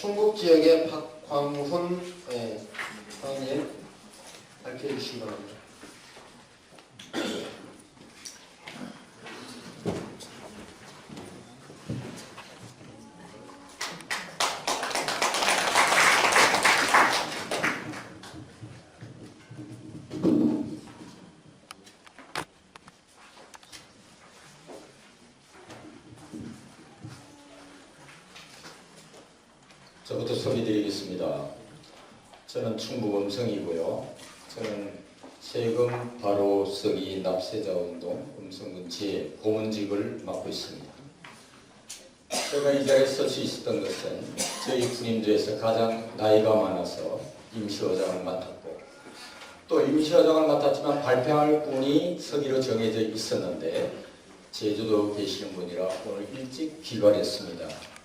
충북 지역의 박광훈 예, 의원님 발표해 주시기 바랍니다. 저부터 소개드리겠습니다. 저는 충북 음성이고요. 저는 세금 바로 쓰기 납세자 운동 음성군치의 고문직을 맡고 있습니다. 제가 이 자리에 설 수 있었던 것은 저희 군임조에서 가장 나이가 많아서 임시의장을 맡았고 또 임시의장을 맡았지만 발표할 분이 서기로 정해져 있었는데 제주도 계시는 분이라 오늘 일찍 귀가했습니다.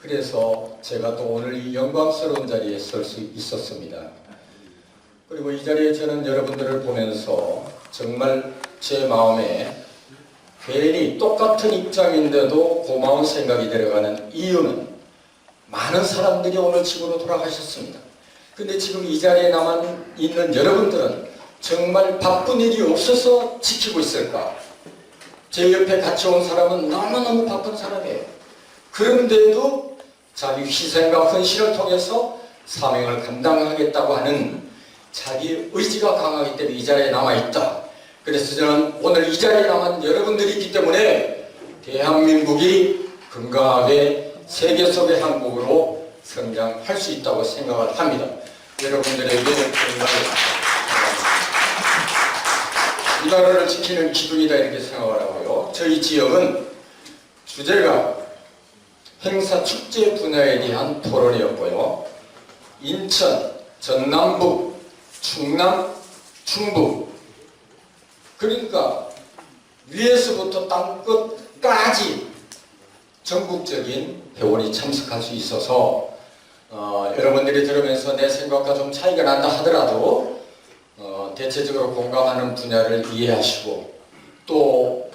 그래서 제가 또 오늘 이 영광스러운 자리에 설 수 있었습니다. 그리고 이 자리에 저는 여러분들을 보면서 정말 제 마음에 괜히 똑같은 입장인데도 고마운 생각이 들어가는 이유는 많은 사람들이 오늘 집으로 돌아가셨습니다. 근데 지금 이 자리에 남아 있는 여러분들은 정말 바쁜 일이 없어서 지키고 있을까? 제 옆에 같이 온 사람은 너무너무 바쁜 사람이에요. 그런데도 자기 희생과 헌신을 통해서 사명을 감당하겠다고 하는 자기 의지가 강하기 때문에 이 자리에 남아있다. 그래서 저는 오늘 이 자리에 남은 여러분들이 있기 때문에 대한민국이 건강하게 세계 속의 한국으로 성장할 수 있다고 생각을 합니다. 여러분들에게 어, 이 나라를 지키는 기둥이다 이렇게 생각을 하고요. 저희 지역은 주제가 행사 축제 분야에 대한 토론이었고요. 인천, 전남북, 충남, 충북 그러니까 위에서부터 땅끝까지 전국적인 회원이 참석할 수 있어서 어, 여러분들이 들으면서 내 생각과 좀 차이가 난다 하더라도 어, 대체적으로 공감하는 분야를 이해하시고 또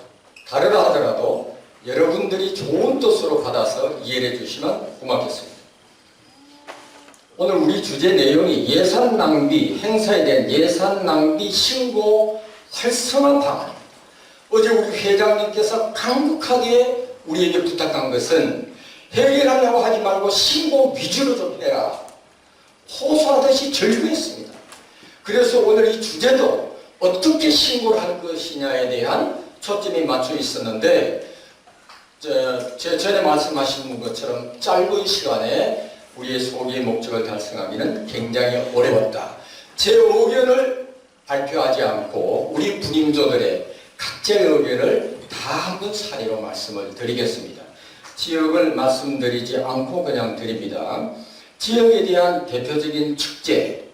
다르다 하더라도 여러분들이 좋은 뜻으로 받아서 이해해 주시면 고맙겠습니다. 오늘 우리 주제 내용이 예산 낭비, 행사에 대한 예산 낭비 신고 활성화 방안입니다. 어제 우리 회장님께서 강력하게 우리에게 부탁한 것은 해결하려고 하지 말고 신고 위주로 좀 해라. 호소하듯이 절규했습니다. 그래서 오늘 이 주제도 어떻게 신고를 할 것이냐에 대한 초점이 맞춰 있었는데 저, 제 전에 말씀하신 것처럼 짧은 시간에 우리의 소기의 목적을 달성하기는 굉장히 어려웠다. 제 의견을 발표하지 않고 우리 분임조들의 각자의 의견을 다 한번 사례로 말씀을 드리겠습니다. 지역을 말씀드리지 않고 그냥 드립니다. 지역에 대한 대표적인 축제,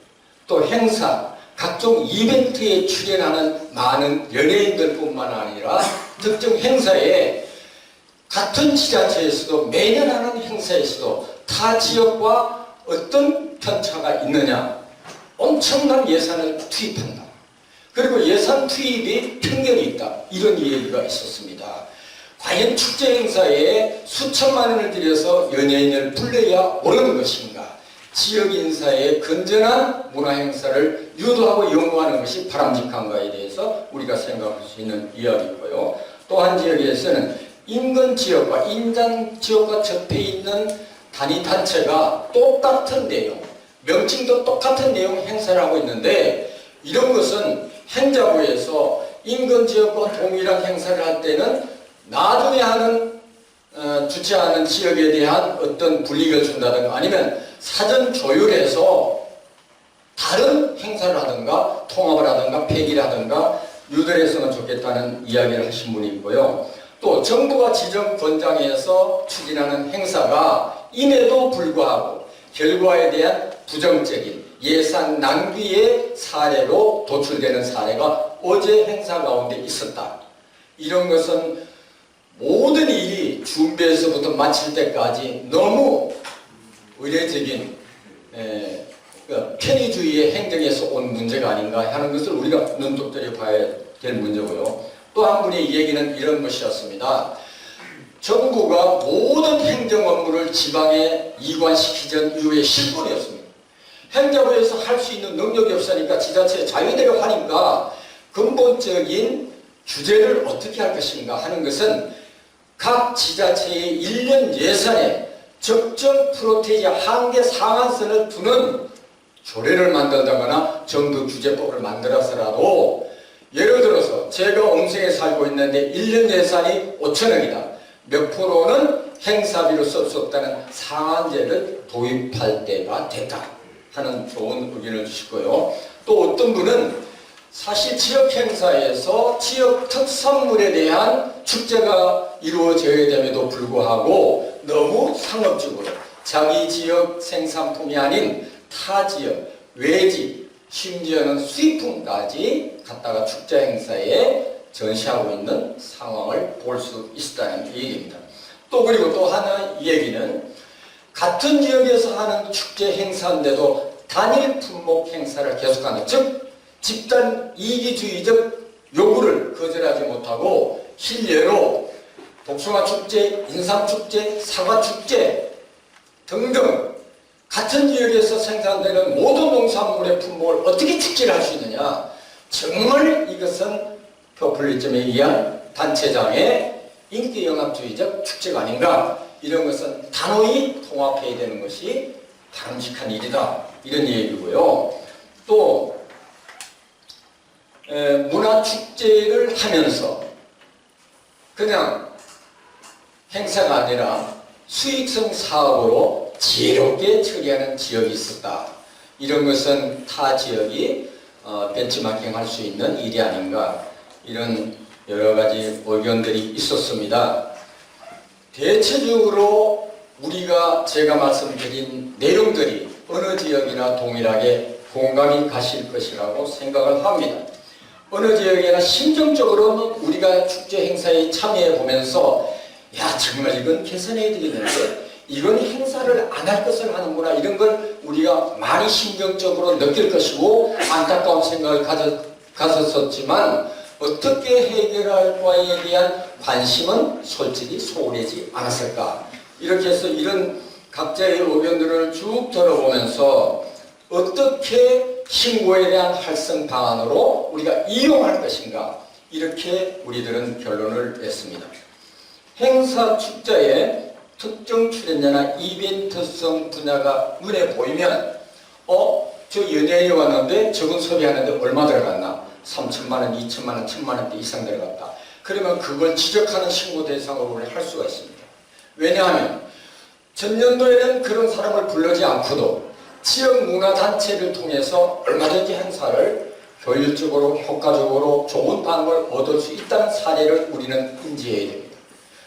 또 행사, 각종 이벤트에 출연하는 많은 연예인들 뿐만 아니라 특정 행사에 같은 지자체에서도 매년 하는 행사에서도 타 지역과 어떤 편차가 있느냐 엄청난 예산을 투입한다. 그리고 예산 투입이 편견이 있다. 이런 얘기가 있었습니다. 과연 축제 행사에 수천만 원을 들여서 연예인을 불러야 오르는 것인가? 지역 인사의 건전한 문화 행사를 유도하고 연구하는 것이 바람직한가에 대해서 우리가 생각할 수 있는 이야기고요. 또 한 지역에서는 인근 지역과 인장 지역과 접해 있는 단위 단체가 똑같은 내용, 명칭도 똑같은 내용 행사를 하고 있는데 이런 것은 행자부에서 인근 지역과 동일한 행사를 할 때는 나중에 하는 어, 주최하는 지역에 대한 어떤 불이익을 준다든가 아니면 사전 조율해서 다른 행사를 하든가 통합을 하든가 폐기를 하든가 유도했으면 좋겠다는 이야기를 하신 분이 있고요. 또 정부가 지정 권장해서 추진하는 행사가 임에도 불구하고 결과에 대한 부정적인 예산 낭비의 사례로 도출되는 사례가 어제 행사 가운데 있었다. 이런 것은 모든 일이 준비에서부터 마칠 때까지 너무 의례적인 에, 그 편의주의의 행정에서 온 문제가 아닌가 하는 것을 우리가 눈독들여 봐야 될 문제고요. 또 한 분의 얘기는 이런 것이었습니다. 정부가 모든 행정 업무를 지방에 이관시키전 이후의 실권이었습니다. 행정부에서 할 수 있는 능력이 없으니까 지자체 자유대로 하니까 근본적인 규제를 어떻게 할 것인가 하는 것은 각 지자체의 1년 예산에 적정 프로테이지 한계 상한선을 두는 조례를 만든다거나 정부 규제법을 만들어서라도 예를 들어서 제가 옹성에 살고 있는데 1년 예산이 5천억이다. 몇 프로는 행사비로 쓸 수 없다는 상한제를 도입할 때가 됐다 하는 좋은 의견을 주시고요. 또 어떤 분은 사실 지역 행사에서 지역 특산물에 대한 축제가 이루어져야 됨에도 불구하고 너무 상업적으로 자기 지역 생산품이 아닌 타 지역, 외지, 심지어는 수입품까지 갖다가 축제 행사에 전시하고 있는 상황을 볼 수 있다는 얘기입니다. 또 그리고 또 하나 얘기는 같은 지역에서 하는 축제 행사인데도 단일 품목 행사를 계속하는 즉 집단 이기주의적 요구를 거절하지 못하고 실례로 복숭아 축제, 인삼 축제, 사과 축제 등등 같은 지역에서 생산되는 모든 농산물의 품목을 어떻게 축제를 할수 있느냐? 정말 이것은 포퓰리즘에 의한 단체장의 인기 영합주의적 축제가 아닌가? 이런 것은 단호히 통합해야 되는 것이 바람직한 일이다. 이런 얘기고요. 또 에, 문화 축제를 하면서 그냥 행사가 아니라 수익성 사업으로 지혜롭게 처리하는 지역이 있었다. 이런 것은 타 지역이 어, 벤치마킹 할 수 있는 일이 아닌가 이런 여러 가지 의견들이 있었습니다. 대체적으로 우리가 제가 말씀드린 내용들이 어느 지역이나 동일하게 공감이 가실 것이라고 생각을 합니다. 어느 지역이나 심정적으로는 우리가 축제 행사에 참여해 보면서 야 정말 이건 개선해야 되겠는데 이건 행사를 안 할 것을 하는구나. 이런 걸 우리가 많이 심경적으로 느낄 것이고 안타까운 생각을 가졌, 가졌었지만 어떻게 해결할 바에 대한 관심은 솔직히 소홀하지 않았을까? 이렇게 해서 이런 각자의 의견들을 쭉 들어보면서 어떻게 신고에 대한 활성 방안으로 우리가 이용할 것인가? 이렇게 우리들은 결론을 냈습니다. 행사 축제에 특정 출연자나 이벤트성 분야가 눈에 보이면 어? 저 연예인이 왔는데 저건 섭외하는데 얼마 들어갔나? 3천만 원, 2천만 원, 1천만 원대 이상 들어갔다. 그러면 그걸 지적하는 신고 대상으로 우리 할 수가 있습니다. 왜냐하면 전년도에는 그런 사람을 불러지 않고도 지역 문화단체를 통해서 얼마든지 행사를 효율적으로 효과적으로 좋은 반응을 얻을 수 있다는 사례를 우리는 인지해야 됩니다.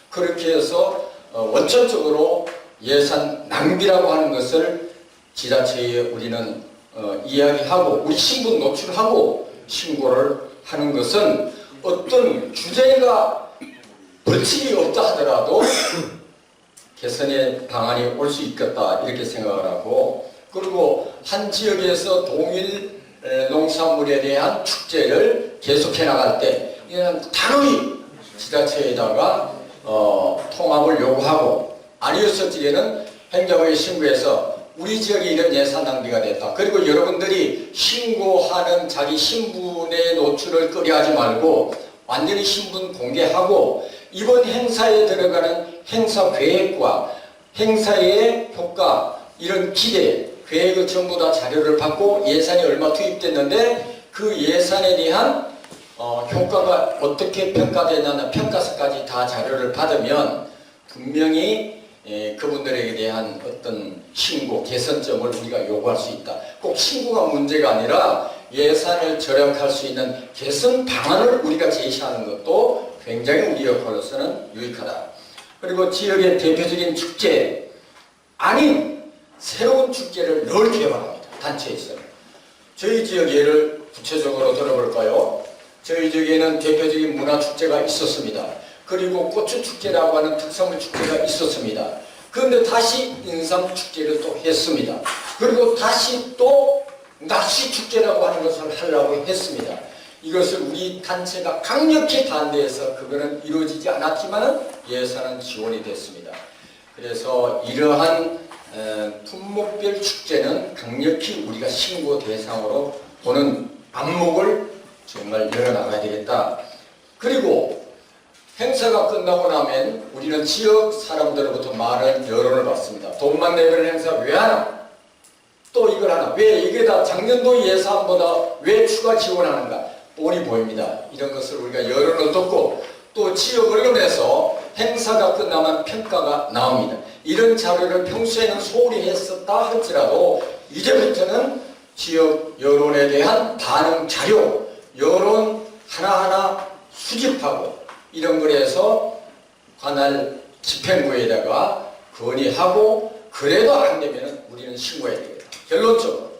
그렇게 해서 어, 원천적으로 예산 낭비라고 하는 것을 지자체에 우리는 어, 이야기하고 우리 신분 노출하고 신고를 하는 것은 어떤 주제가 벌칙이 없다 하더라도 개선의 방안이 올 수 있겠다 이렇게 생각을 하고 그리고 한 지역에서 동일 에, 농산물에 대한 축제를 계속해 나갈 때 이는 단호히 지자체에다가 어, 통합을 요구하고 아니었을지에는 행정부에 신고해서 우리 지역에 이런 예산 낭비가 됐다. 그리고 여러분들이 신고하는 자기 신분의 노출을 꺼려하지 말고 완전히 신분 공개하고 이번 행사에 들어가는 행사 계획과 행사의 효과 이런 기대 계획을 전부 다 자료를 받고 예산이 얼마 투입됐는데 그 예산에 대한 어, 효과가 어떻게 평가되냐는 평가서까지 다 자료를 받으면 분명히 예, 그분들에게 대한 어떤 신고, 개선점을 우리가 요구할 수 있다. 꼭 신고가 문제가 아니라 예산을 절약할 수 있는 개선 방안을 우리가 제시하는 것도 굉장히 우리 역할로서는 유익하다. 그리고 지역의 대표적인 축제 아닌 새로운 축제를 늘 개발합니다. 단체에서. 저희 지역 예를 구체적으로 들어볼까요? 저희 지역에는 대표적인 문화 축제가 있었습니다. 그리고 꽃주 축제라고 하는 특산물 축제가 있었습니다. 그런데 다시 인삼 축제를 또 했습니다. 그리고 다시 또 낚시 축제라고 하는 것을 하려고 했습니다. 이것을 우리 단체가 강력히 반대해서 그거는 이루어지지 않았지만 예산은 지원이 됐습니다. 그래서 이러한 에, 품목별 축제는 강력히 우리가 신고 대상으로 보는 안목을 정말 열어나가야 되겠다. 그리고 행사가 끝나고 나면 우리는 지역 사람들로부터 많은 여론을 받습니다. 돈만 내면 행사 왜 하나? 또 이걸 하나? 왜 이게 다 작년도 예산보다 왜 추가 지원하는가? 뻔히 보입니다. 이런 것을 우리가 여론을 듣고 또 지역 언론에서 행사가 끝나면 평가가 나옵니다. 이런 자료를 평소에는 소홀히 했었다 할지라도 이제부터는 지역 여론에 대한 반응 자료, 여론 하나하나 수집하고 이런 걸 해서 관할 집행부에다가 건의하고 그래도 안 되면 우리는 신고해야 되겠다. 결론적으로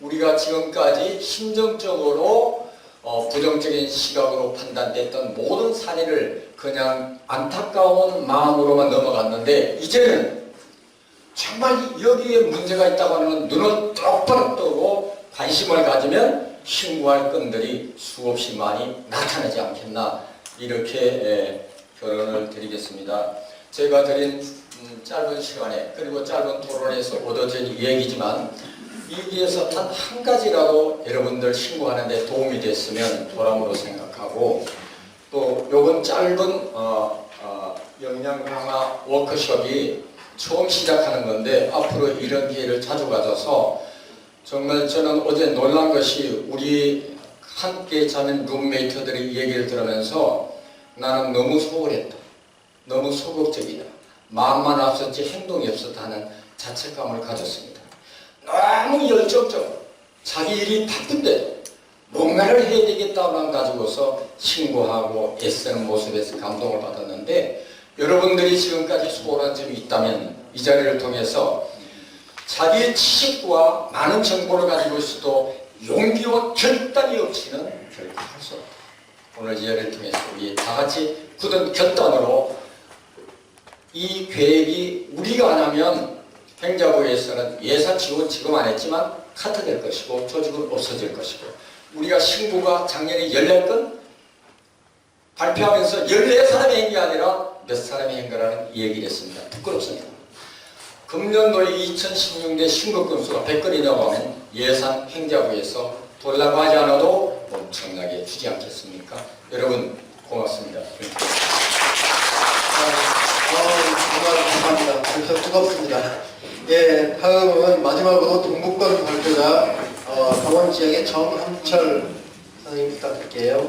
우리가 지금까지 심정적으로 어, 부정적인 시각으로 판단됐던 모든 사례를 그냥 안타까운 마음으로만 넘어갔는데 이제는 정말 여기에 문제가 있다고 하는 눈을 똑바로 뜨고 관심을 가지면 신고할 건들이 수없이 많이 나타나지 않겠나 이렇게 예, 결론을 드리겠습니다. 제가 드린 음, 짧은 시간에 그리고 짧은 토론에서 얻어진 얘기지만 여기에서 단 한 가지라도 여러분들 신고하는 데 도움이 됐으면 보람으로 생각하고 또 요번 짧은 어, 어, 역량 강화 워크숍이 처음 시작하는 건데 앞으로 이런 기회를 자주 가져서 정말 저는 어제 놀란 것이 우리 함께 자는 룸메이트들의 얘기를 들으면서 나는 너무 소홀했다. 너무 소극적이다. 마음만 앞섰지 행동이 없었다 하는 자책감을 가졌습니다. 너무 열정적으로 자기 일이 바쁜데 뭔가를 해야 되겠다만 가지고서 신고하고 애쓰는 모습에서 감동을 받았는데 여러분들이 지금까지 소홀한 점이 있다면 이 자리를 통해서 자기의 지식과 많은 정보를 가지고 있어도 용기와 결단이 없이는 결코 할 수 없다. 오늘 이 자리를 통해서 우리 다 같이 굳은 결단으로 이 계획이 우리가 안 하면 행자부에서는 예산 지원 지금 안 했지만 카트될 것이고 조직은 없어질 것이고 우리가 신고가 작년에 14건 발표하면서 14사람이 한게 아니라 몇 사람이 한 거라는 이 얘기를 했습니다. 부끄럽습니다. 금년도에 2016년 신고 건수가 100건이 넘어가면 예산 행자부에서 돌라고 하지 않아도 엄청나게 주지 않겠습니까? 여러분 고맙습니다. 아, 정말 감사합니다. 그래서 뜨겁습니다. 예, 다음은 마지막으로 동북권 발표자 어, 강원 지역의 정한철 선생님 부탁드릴게요.